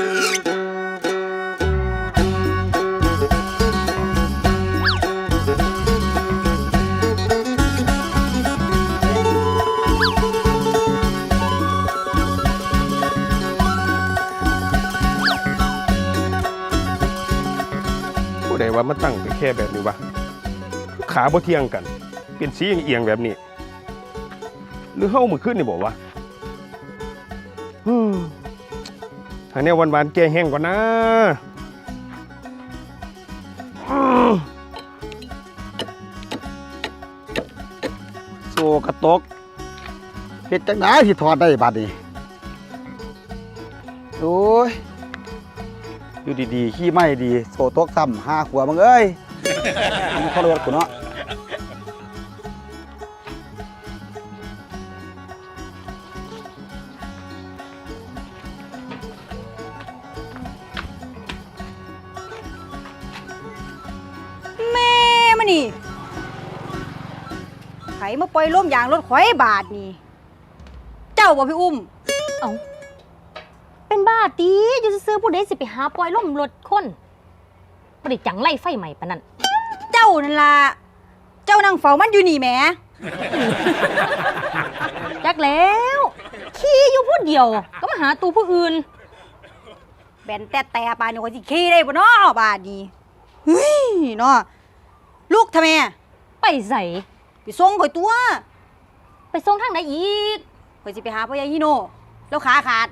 ผู้ใดว่ามาตั้งไปแค่แบบนี้วะขาบ่เที่ยงกัน เป็นสีเอียงๆแบบนี้ หรือเฮามือขึ้นนี่บอกว่า ทางเนี้ยวันๆแก้แห้งกว่านะโซกระตกเฮ็ดจังไดสิถอดได้บัดนี้โอ้ยอยู่ดีๆขี้ไม่ดี โซตกซ้ำห้าขวบมึงเอ้ยมันข้ารถกูเนาะ นี่ไผมาปล่อยล่มยางรถข่อยบาทนี่ เจ้าบ่พี่อุ้ม เอาเป็นบ้าตีอยู่ซื้อๆผู้ใดสิไปหาปล่อยล่มรถคนบ่ได้จังไล่ไฟใหม่ปานนั้น เจ้านั่นล่ะ เจ้านั่งเฝ้ามันอยู่นี่แหมจักแล้ว ขี่อยู่ผู้เดียว ก็มาหาตูผู้อื่น แบนแต่แต่ปานนี่ข่อยสิขี่ได้บ่เนาะบาทนี้เฮ้ยเนาะ ลูกทำไมไปใส่ไปส่งข่อยตัว ไปส่งทางไหนอีกข่อยสิไปหาพ่อใหญ่ฮิโนแล้วขาขาด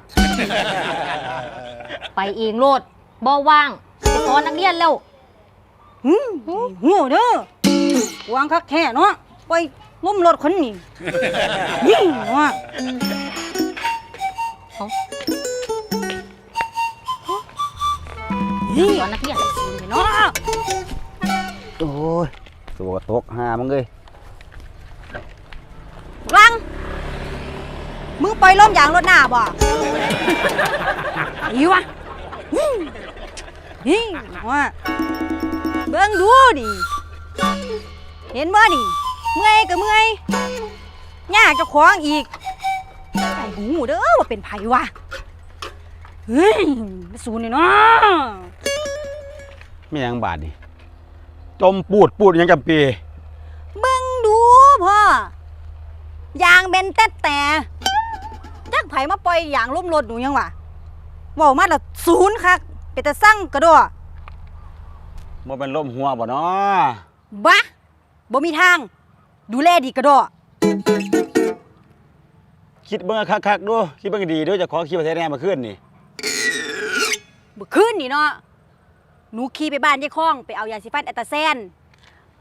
ไปเองโลดบ่ว่างไปสอนนักเรียนแล้วหืมหัวเด้อวางคักแค่เนาะปล่อยล่มรถคนนี่ยิ่งเนาะเอ้านี่สอนนักเรียนเนาะ โอ้ยโซกระตกหามึงเอ้ยรัง มึงปล่อยล่มยางรถหน้าบ่อีวะนี่นี่ว่าเบิ่งดูดิเห็นบ่นี่เมื่อยก็เมื่อยยากเจะขวางอีกไอ้หูเด้อว่าเป็นไผวะเฮ้ยมาสูนนี่เนาะไม่ยังบาดนี่ จมปูดปูดหยังจำปี เบิ่งดูพ่อยางเบนแต่แต่จักไผมาปล่อยยางล้มรถหนูยังวะเว้ามาละศูนย์คักเป็นตาสั่งกระโดดบ่เป็นลมหัวบ่เนาะบะบ่มีทาง ดูแลดีกระโดดคิดเบิ่งคักๆดูคิดเบิ่งดีๆดูเจะขอคิดว่าแท้แน่มาขึ้นนี่เมื่อคืนนี่เนาะ หนูขี่ไปบ้านยายคล้องไปเอายาสีฟันแอตตาแซน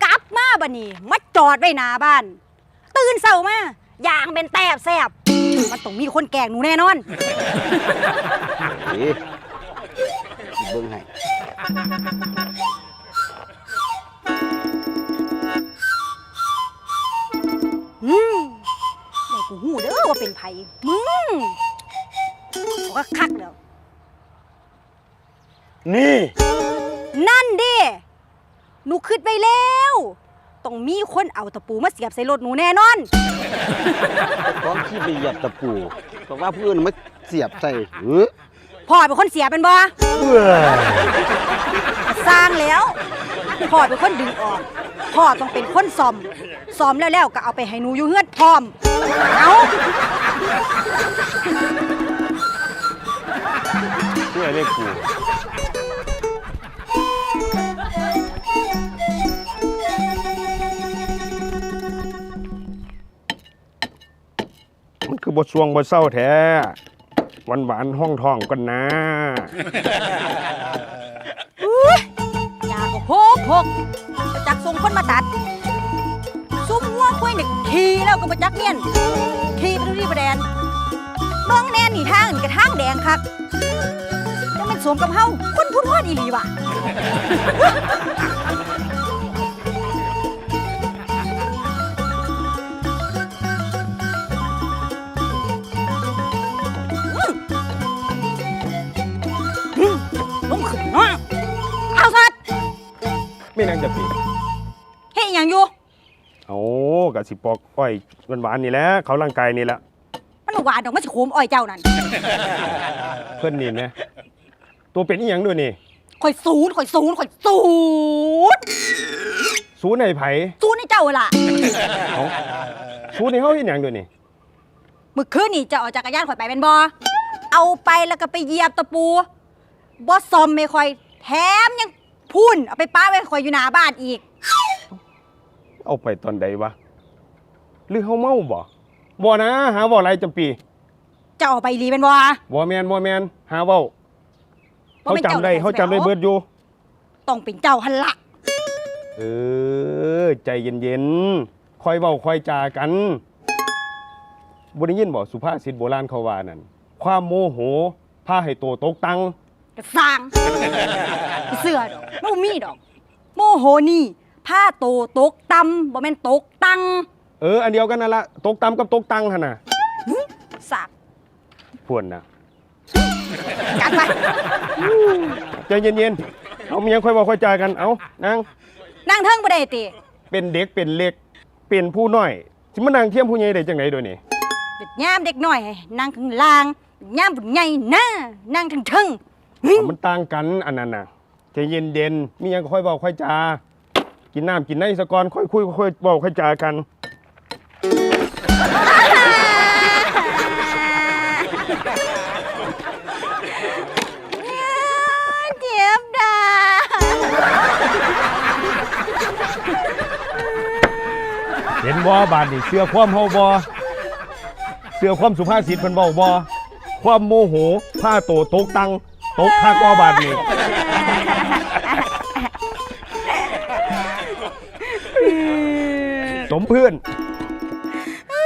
กลับมาบัดนี้มาจอดไว้หน้าบ้าน ตื่นเช้ามายางเป็นแตบแซบมันต้องมีคนแกล้งหนูแน่นอนเอ๊ะคิดเบิ่งให้อืมไอ้กูหูเด้อว่าเป็นไผมึงบอกว่าคักแล้ว นี่ นั่นเด้หนูคิดไปแล้วต้องมีคนเอาตะปูมาเสียบใส่รถหนูแน่นอนของขี้ไปเหยียบตะปูเพราะว่าผู้อื่นมาเสียบใส่เออพ่อเป็นคนเสียเป็นบ่เบื่อสร้างแล้วพ่อเป็นคนดึงออก พ่อต้องเป็นคนซ่อมซ่อมแล้วแล้วก็เอาไปให้หนูอยู่เฮือนพร้อม เอาเพื่อเรียกกู มันคือบทสวงบทเศร้าแท้หวานหวานห้องทองกันนะอยาก็โคกโคกประจักส่งคนมาตัด ซุ่มหัวคุยเนี่ยขี่แล้วก็ประจักเนียนขี่ไปทุกที่ประแดนเบิ่งแน่นี่ทางนี่กระทางแดงคักจะเป็นสวมกับเฮาคนพูดฮอดอีหลีว่ะ ไม่นั่งจะปีเฮ็ดอหย่างอยู่โอ้กะสิปอกอ้อยหวานหวานๆนี่แหละเขาร่างกายนี่แหละมันบ่หวานดอกมันสิขมอ้อยเจ้านั่นเพื่อนนี่ไหมตัวเป็นอีหยังด้วยนี่ข่อยศูนย์ข่อยศูนย์ข่อยศูนย์สูในไผศูนย์ในเจ้าล่ะเอาสูในเฮาเฮ็ดหยังด้วยนี่มื่อคืนนี่จะเอาจักรยานข่อยไปเป็นบอเอาไปแล้วก็ไปเหยียบตะปูบอซอมไม่ข่อย แถมยัง พุ่น เอาไปป้าไว้ข่อยอยู่หน้าบ้านอีก เอาไปตอนใดวะหรือเฮาเมาบ่บ่นะ หาบ่ไรจำปีจะเอาไปอีหลีเป็นบอบ่แม่นบ่แม่นหาเว้าบ่เขาเป็นจำได้จ้เขาจำได้เบิดอยู่ ต้องเป็นเจ้าหันละเออ ใจเย็นๆค่อยเว้าค่อยจากันบ่ได้ยินบ่สุภาษิตโบราณเขาว่านั่นความโมโหพาให้โตตกตัง กระสร้างเสือดอกไม่มีดอก โมโหนี่ผ้าโตตกตำบ่แม่นตกตังเออ อันเดียวกันนั่นละตกตำกับตกตังหั่นน่ะสากพวนน่ะกันไปใจเย็นๆเอามีหยังค่อยเว้าค่อยจากันเอานางนั่งเทิงบ่ได้ติเป็นเด็กเป็นเล็ก เป็นผู้น้อยสิมานั่งเทียมผู้ใหญ่ได้จังไดโดยนี่เด็กย่ามเด็กน้อยให้นั่งข้างล่างย่ามบุญใหญ่นะนั่งเทิงเทิงหึ มันต่างกันอันนั้นน่ะใจเย็นๆมีหยังก็ค่อยเว้าค่อยจา กินน้ำกินในสะก่อนค่อยคุยค่อยเว้าค่อยจากันเจ็บดาเห็นบ่บาดนี่เสื้อความเฮาบ่เสื้อความสุภาษิตเพิ่นเว้าบ่ความโมโหผ้าโตตกตัง ตกคักบ่บาดนี่สมเพื่อน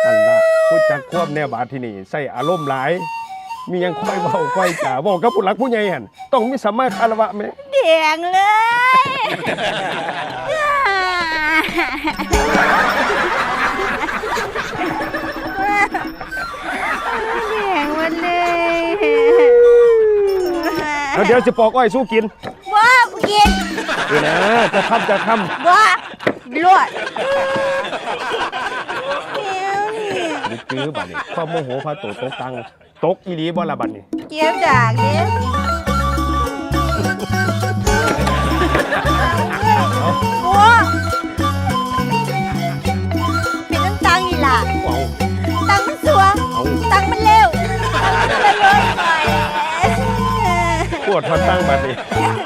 อันละพูดจักความแน่บาดที่นี่ใส่อารมณ์หลาย มีหยังค่อยเว้าค่อยจาเว้ากับผู้หลักผู้ใหญ่หั่นต้องมีสัมมาคารวะแม่เดียงเลย แล้วเดี๋ยวสิปอกอ้อยสู้กินว้ากูกินเออนะจะทำจะทำว้าลวดเดี๋ยวนี่นี่จื้อบัดนี้ความโมโหพาโตตกตังตกอีหลีบ่ละบัดนี้เจี๊ยบด่างเจี๊ยบว้า ฟังบัดนี้